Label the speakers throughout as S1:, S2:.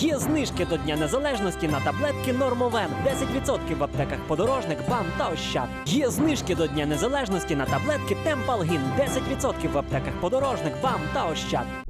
S1: Є знижки до Дня Незалежності на таблетки Нормовен. 10% в аптеках подорожник, бам та ощад. Є знижки до Дня Незалежності на таблетки Темпалгін. 10% в аптеках подорожник, бам та ощад.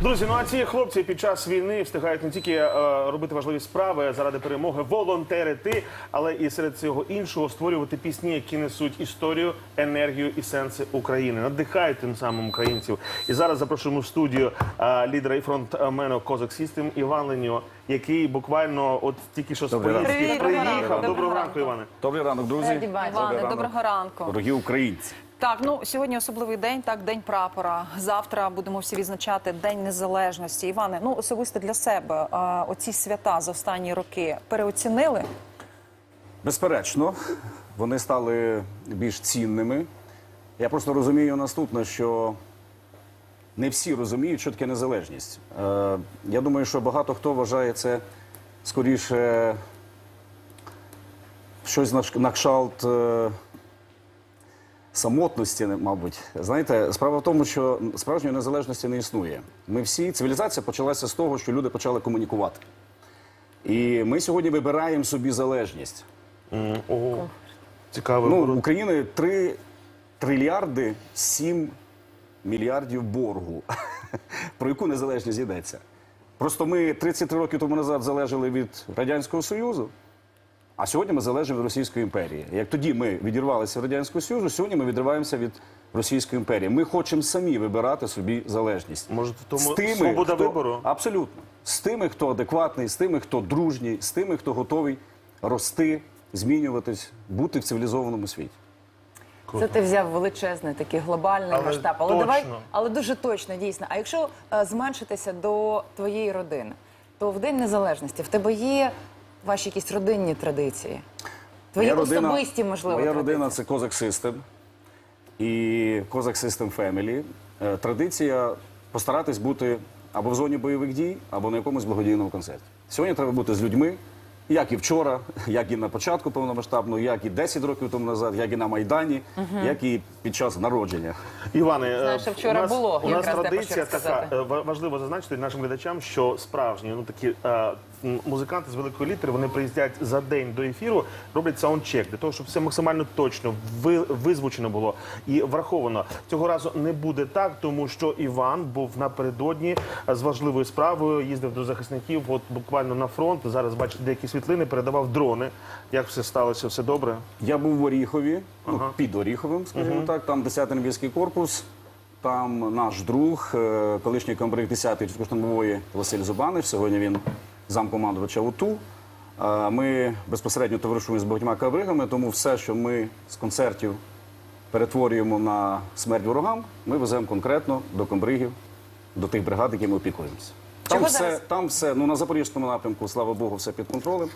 S2: Друзі, ну а ці хлопці під час війни встигають не тільки е, робити важливі справи заради перемоги, волонтерити, але і серед цього іншого створювати пісні, які несуть історію, енергію і сенси України, надихають тим самим українців. І зараз запрошуємо в студію е, лідера і фронтмена Козак Сістем Іван Леньо, який буквально от тільки що з
S3: Добрий ранок.
S2: поїздки
S4: Привіт, доброго
S2: приїхав.
S4: ранку.
S2: Доброго
S4: Доброго
S2: ранку, Іване.
S3: Добрий ранок, друзі.
S4: Раді бачити. Іване, доброго ранку.
S3: Дорогі українці.
S4: Так, ну сьогодні особливий день, так, день прапора. Завтра будемо всі відзначати День Незалежності. Іване, ну особисто для себе а, оці свята за останні роки переоцінили.
S3: Безперечно, вони стали більш цінними. Я просто розумію наступне, що не всі розуміють, що таке незалежність. Е, я думаю, що багато хто вважає це скоріше щось на кш- на кшталт е, самотності, мабуть. Знаєте, справа в тому, що справжньої незалежності не існує. Ми всі, цивілізація почалася з того, що люди почали комунікувати. І ми сьогодні вибираємо собі залежність.
S2: Ого. Цікавий
S3: Ну. України 3 трильярди 7 мільярдів боргу. Про яку незалежність йдеться? Просто ми 33 роки тому назад залежали від Радянського Союзу, а сьогодні ми залежимо від Російської імперії. Як тоді ми відірвалися від Радянського Союзу, сьогодні ми відриваємося від Російської імперії. Ми хочемо самі вибирати собі залежність.
S2: Може, в тому свобода
S3: хто,
S2: вибору?
S3: Абсолютно. З тими, хто адекватний, з тими, хто дружній, з тими, хто готовий рости, змінюватись, бути в цивілізованому світі.
S5: Це ти взяв величезний такий глобальний
S2: Але
S5: масштаб. Але
S2: точно.
S5: давай, але дуже точно, дійсно. А якщо е, зменшитися до твоєї родини, то в День Незалежності в тебе є ваші якісь родинні традиції? Твої особисті, можливо,
S3: Моя
S5: традиції?
S3: родина це Козак Систем і Козак Систем Фемілі. Е, Традиція постаратись бути або в зоні бойових дій, або на якомусь благодійному концерті. Сьогодні треба бути з людьми, як і вчора, як і на початку повномасштабного, як і 10 років тому назад, як і на Майдані, як і під час народження.
S2: Іване, е,
S5: Знаєш, що вчора
S2: у нас,
S5: було,
S2: у нас
S5: якраз
S2: традиція така. е, ва- Важливо зазначити нашим глядачам, що справжні ну такі е, музиканти з великої літери вони приїздять за день до ефіру, роблять саундчек для того, щоб все максимально точно ви, визвучено було і враховано. Цього разу не буде так, тому що Іван був напередодні з важливою справою. Їздив до захисників, от буквально на фронт. Зараз бачите деякі світлини, передавав дрони. Як все сталося? Все добре?
S3: Я був в Оріхові, ну, під Оріховим, скажімо так, там 10-й англійський корпус. Там наш друг, е, колишній комбриг 10-ї штурмової Василь Зубанич. Сьогодні він замкомандувача УТУ. Е, Ми безпосередньо товаришуємо з багатьма кабригами, тому все, що ми з концертів перетворюємо на смерть ворогам, ми веземо конкретно до комбригів, до тих бригад, якими опікуємося. Там
S5: Чого
S3: все,
S5: зараз?
S3: там все, ну на Запорізькому напрямку, слава Богу, все під контролем.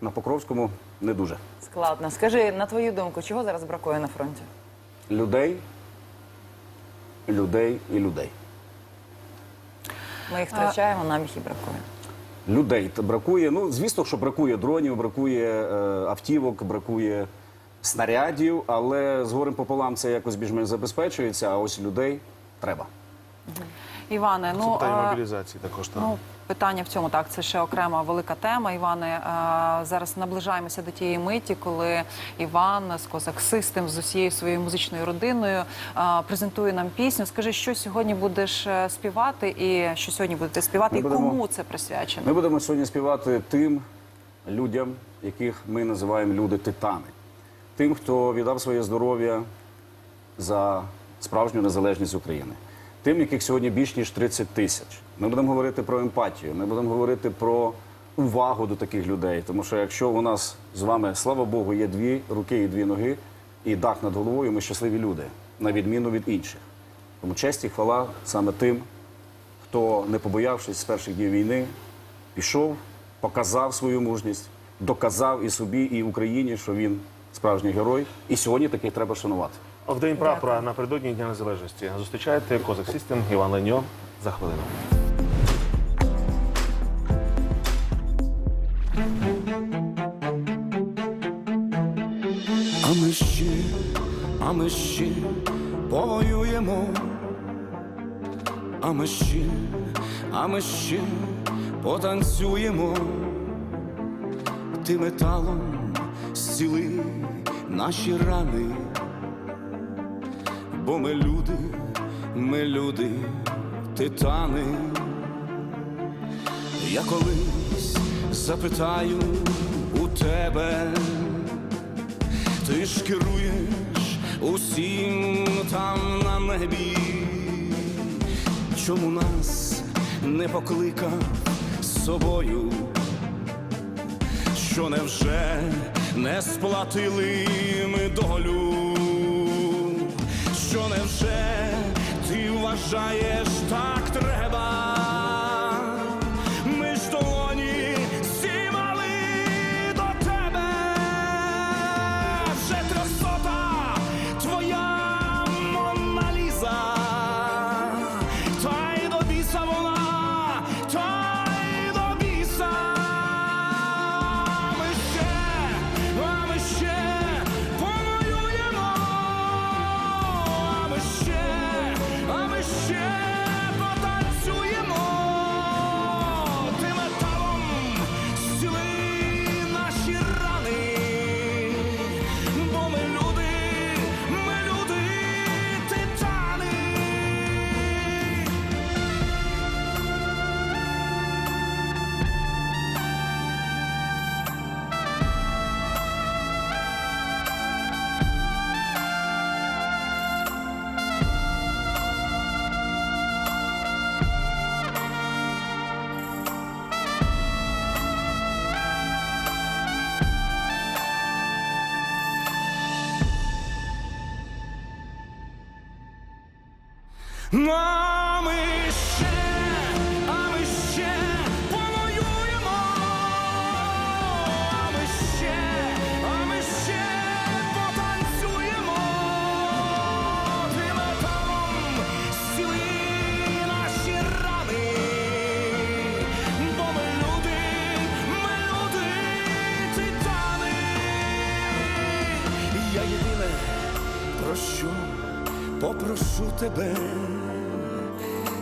S3: На Покровському не дуже.
S5: Складно. Скажи, на твою думку, чого зараз бракує на фронті?
S3: Людей, людей і людей.
S5: Ми їх втрачаємо, нам їх і бракує.
S3: Людей бракує. Ну, звісно, що бракує дронів, бракує е, автівок, бракує снарядів, але з горем пополам це якось більш-менш забезпечується, а ось людей треба.
S4: Іване, ну,
S2: питання мобілізації також там.
S4: ну питання в цьому так. Це ще окрема велика тема. Іване, а, зараз наближаємося до тієї миті, коли Іван з Козак Систем з усією своєю музичною родиною а, презентує нам пісню. Скажи, що сьогодні будеш е, співати, і що сьогодні будете співати,
S3: Ми
S4: і
S3: будемо-
S4: кому це присвячено?
S3: Ми будемо сьогодні співати тим людям, яких ми називаємо люди-титани. Тим, хто віддав своє здоров'я за справжню незалежність України. Тим, яких сьогодні більш ніж 30 тисяч. Ми будемо говорити про емпатію, ми будемо говорити про увагу до таких людей. Тому що якщо у нас з вами, слава Богу, є дві руки і дві ноги, і дах над головою, ми щасливі люди, на відміну від інших. Тому честь і хвала саме тим, хто, не побоявшись з перших днів війни, пішов, показав свою мужність, доказав і собі, і Україні, що він справжній герой. І сьогодні таких треба шанувати.
S2: В день прапора напередодні Дня Незалежності. Зустрічаєте Козак Сістем Іван Леньо за хвилину.
S6: А ми ще, а ми ще повоюємо,
S3: А ми ще, а ми ще потанцюємо, ти металом зціли наші рани, бо ми люди, ми люди, титани. Я колись запитаю у тебе, ти ж керуєш усім там на небі, чому нас не покликав з собою? Що невже не сплатили ми долю? Що невже ти вважаєш так треба? А ми ще, а ми ще повоюємо, ми ще, а ми ще потанцюємо, ти металом зціли наші рани, бо ми люди, ми люди, титани. Я єдине про що попрошу тебе,